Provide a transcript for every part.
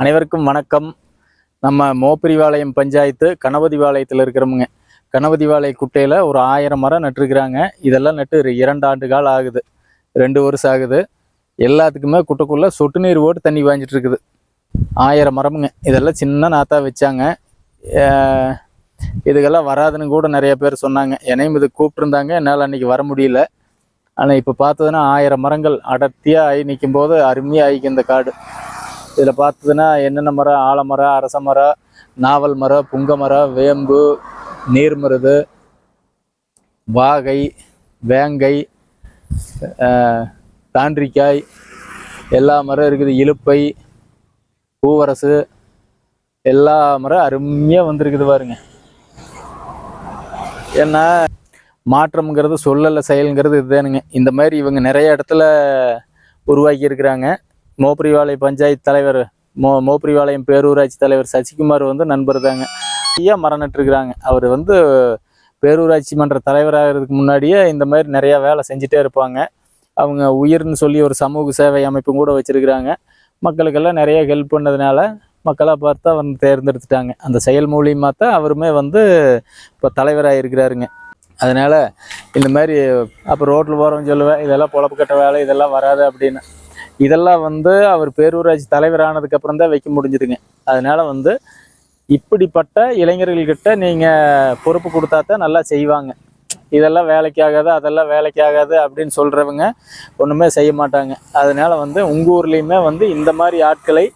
அனைவருக்கும் வணக்கம். நம்ம மோப்பிரிவாளையம் பஞ்சாயத்து கணபதிவாளையத்தில் இருக்கிறவங்க. கணபதிவாளைய குட்டையில் ஒரு ஆயிரம் மரம் நட்டுருக்குறாங்க. இதெல்லாம் நட்டு இரண்டு ஆண்டு காலம் ஆகுது. ரெண்டு வருஷம் ஆகுது. எல்லாத்துக்குமே குட்டைக்குள்ளே சொட்டு நீர் ஓட்டு தண்ணி வாங்கிட்டு இருக்குது ஆயிரம் மரமுங்க. இதெல்லாம் சின்ன நாத்தா வச்சாங்க. இதுக்கெல்லாம் வராதுன்னு கூட நிறைய பேர் சொன்னாங்க. என்னையும் இது கூப்பிட்டுருந்தாங்க. என்னால் அன்றைக்கி வர முடியல. ஆனால் இப்போ பார்த்ததுன்னா ஆயிரம் மரங்கள் அடர்த்தியாக ஆகி நிற்கும் போது அருமையாக ஆகிக்கும் இந்த காடு. இதில் பார்த்ததுன்னா என்னென்ன மரம்? ஆலமரம் அரச மரம் நாவல் மரம் புங்க மரம் வேம்பு நீர்மருது வாகை வேங்கை தாண்டிக்காய் எல்லா மரம் இருக்குது. இலுப்பை பூவரசு எல்லா மரம் அருமையாக வந்திருக்குது பாருங்க. ஏன்னா மாற்றம்ங்கிறது சொல்லலை செயல்ங்கிறது இதுதானுங்க. இந்த மாதிரி இவங்க நிறைய இடத்துல உருவாக்கி இருக்கிறாங்க மோப்பிரிவாளையம் பஞ்சாயத்து தலைவர் மோ மோப்பிரிவாளையம் பேரூராட்சி தலைவர் சசிகுமார் வந்து நண்பர் தாங்க. ஐயா மரம் அவர் வந்து பேரூராட்சி மன்ற தலைவராகிறதுக்கு முன்னாடியே இந்த மாதிரி நிறையா வேலை செஞ்சுட்டே இருப்பாங்க. அவங்க உயிர்னு சொல்லி ஒரு சமூக சேவை அமைப்பும் கூட வச்சுருக்குறாங்க. மக்களுக்கெல்லாம் நிறைய ஹெல்ப் பண்ணதுனால மக்களாக பார்த்து அவர் தேர்ந்தெடுத்துட்டாங்க. அந்த செயல் மூலியமாக தான் அவருமே வந்து இப்போ தலைவராக இருக்கிறாருங்க அதனால் இந்த மாதிரி அப்போ ரோட்டில் போகிறவங்க சொல்லுவேன் இதெல்லாம் பொழப்பு கட்ட வேலை இதெல்லாம் வராது அப்படின்னு. இதெல்லாம் வந்து அவர் பேரூராட்சி தலைவர் அப்புறம் தான் வைக்க முடிஞ்சுதுங்க. அதனால் வந்து இப்படிப்பட்ட இளைஞர்கள்கிட்ட நீங்கள் பொறுப்பு கொடுத்தா தான் நல்லா செய்வாங்க. இதெல்லாம் வேலைக்கு ஆகாது அதெல்லாம் வேலைக்கு ஆகாது அப்படின்னு சொல்கிறவங்க ஒன்றுமே செய்ய மாட்டாங்க. அதனால் வந்து உங்கள் ஊர்லேயுமே வந்து இந்த மாதிரி ஆட்களை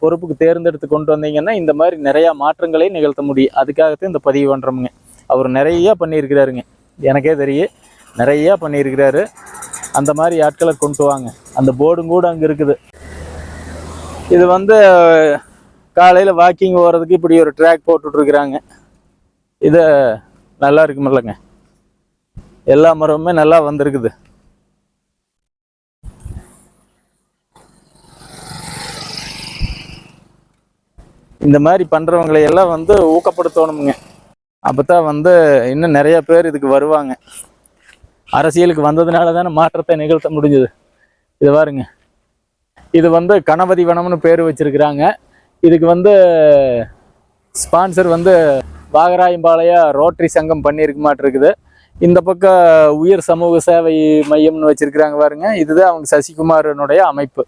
பொறுப்புக்கு தேர்ந்தெடுத்து கொண்டு வந்தீங்கன்னா இந்த மாதிரி நிறையா மாற்றங்களை நிகழ்த்த முடியும். அதுக்காகத்தான் இந்த பதிவு பண்ணுறோமுங்க அவர் நிறையா பண்ணியிருக்கிறாருங்க. எனக்கே தெரியும். நிறையா பண்ணியிருக்கிறாரு. அந்த மாதிரி ஆட்களை கொண்டு வாங்க. அந்த போர்டும் கூட அங்கே இருக்குது. இது வந்து காலையில் வாக்கிங் போகிறதுக்கு இப்படி ஒரு ட்ராக் போட்டுட்ருக்குறாங்க. இது நல்லா இருக்குமில்லங்க எல்லா மரமுமே நல்லா வந்திருக்குது. இந்த மாதிரி பண்ணுறவங்களை எல்லாம் வந்து ஊக்கப்படுத்தணுமுங்க. அப்போ தான் வந்து இன்னும் நிறைய பேர் இதுக்கு வருவாங்க. அரசியலுக்கு வந்ததுனால தானே மாற்றத்தை நிகழ்த்த முடிஞ்சது. இது பாருங்க. இது வந்து கணபதி வனம்னு பேர் வச்சிருக்கிறாங்க. இதுக்கு வந்து ஸ்பான்சர் வந்து வாகராயம்பாளைய ரோட்டரி சங்கம் பண்ணியிருக்க மாட்டிருக்குது இந்த பக்கம் உயர் சமூக சேவை மையம்னு வச்சிருக்கிறாங்க பாருங்க. இதுதான் அவங்க சசிகுமாரனுடைய அமைப்பு.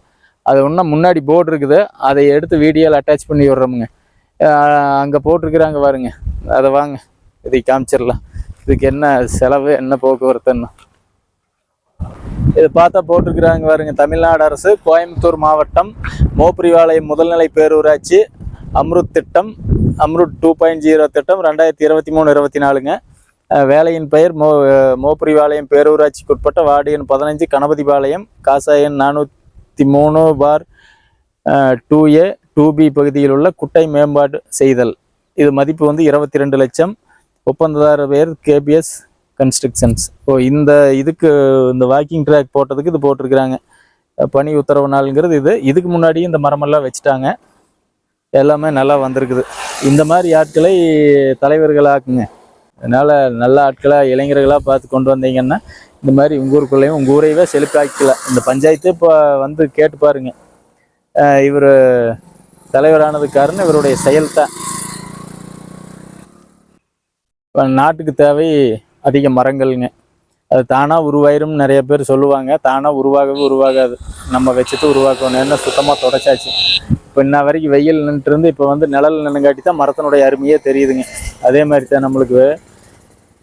அது இன்னும் முன்னாடி போர்டு இருக்குது. அதை எடுத்து வீடியோவில் அட்டாச் பண்ணி விடுறோமுங்க. அங்கே போட்டிருக்கிறாங்க பாருங்க. அதை வாங்க. இதை காமிச்சிடலாம். இதுக்கு என்ன செலவு என்ன போக்குவரத்துன்னு? இது பார்த்தா போட்டிருக்கிறாங்க பாருங்க தமிழ்நாடு அரசு கோயம்புத்தூர் மாவட்டம் மோப்பிரிவாளையம் முதல்நிலை பேரூராட்சி அம்ருத் திட்டம் அம்ருத் டூ பாயிண்ட் ஜீரோ திட்டம் ரெண்டாயிரத்தி இருபத்தி மூணு இருபத்தி நாலுங்க. வேலையின் பெயர் மோ மோப்ரிவாளையம் மோப்பிரிவாளையம் பேரூராட்சிக்கு உட்பட்ட வார்டு எண் பதினஞ்சு கணபதிபாளையம் காசாயன் நானூற்றி மூணு பார் டூ ஏ டூ பி பகுதியில் உள்ள குட்டை மேம்பாடு செய்தல். இது மதிப்பு வந்து இருபத்தி ரெண்டு லட்சம். ஒப்பந்ததார பேர் கேபிஎஸ் கன்ஸ்ட்ரக்ஷன்ஸ் ஓ இந்த இதுக்கு இந்த வாக்கிங் ட்ராக் போட்டதுக்கு இது போட்டிருக்கிறாங்க. பணி உத்தரவு நாளுங்கிறது இது. இதுக்கு முன்னாடியும் இந்த மரமெல்லாம் வச்சுட்டாங்க. எல்லாமே நல்லா வந்திருக்குது. இந்த மாதிரி ஆட்களை தலைவர்களாக்குங்க. அதனால் நல்ல ஆட்களாக இளைஞர்களாக பார்த்து கொண்டு வந்தீங்கன்னா இந்த மாதிரி உங்கள் ஊருக்குள்ளேயும் உங்கள் ஊரையவே செழிப்பாக்கலாம் இந்த பஞ்சாயத்து இப்போ வந்து கேட்டு பாருங்கள் இவர் தலைவரானதுக்கு காரணம் இவருடைய செயல் தான் நாட்டுக்கு தேவை அதிக மரங்கள்ங்க. அது தானாக உருவாயிரும்னு நிறைய பேர் சொல்லுவாங்க. தானாக உருவாகவே உருவாகாது. நம்ம வச்சுட்டு உருவாக்கணும். என்ன சுத்தமாக தொடச்சாச்சு. இப்போ இன்ன வரைக்கும் வெயில் நின்றுருந்து இப்போ வந்து நிழல் நின்னுங்காட்டி தான் மரத்தினுடைய அருமையே தெரியுதுங்க. அதே மாதிரி தான் நம்மளுக்கு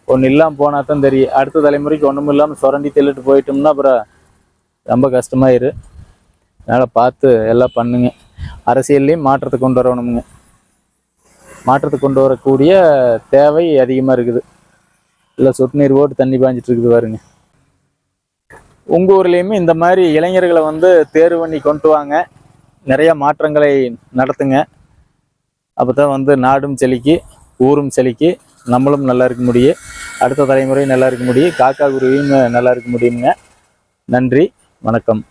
ஒன்று இல்லாமல் போனால் தான் தெரியும். அடுத்த தலைமுறைக்கு ஒன்றும் இல்லாமல் சுரண்டி தள்ளிட்டு போயிட்டோம்னா அப்புறம் ரொம்ப கஷ்டமாயிரு அதனால் பார்த்து எல்லாம் பண்ணுங்க. அரசியல்லையும் மாற்றத்தை கொண்டு வரணுமுங்க. மாற்றத்தை கொண்டு வரக்கூடிய தேவை அதிகமாக இருக்குது. இல்லை சொட்டு நீர் போட்டு தண்ணி பாய்ஞ்சிட்டு இருக்குது பாருங்க. உங்கள் ஊர்லேயுமே இந்த மாதிரி இளைஞர்களை வந்து தேர்வு பண்ணி கொண்டு வாங்க. நிறைய மாற்றங்களை நடத்துங்க. அப்போ தான் வந்து நாடும் செழிக்கி ஊரும் செழிக்கி நம்மளும் நல்லா இருக்க முடியும். அடுத்த தலைமுறையும் நல்லா இருக்க முடியும். காக்கா குருவியும் நல்லா இருக்க முடியுங்க. நன்றி வணக்கம்.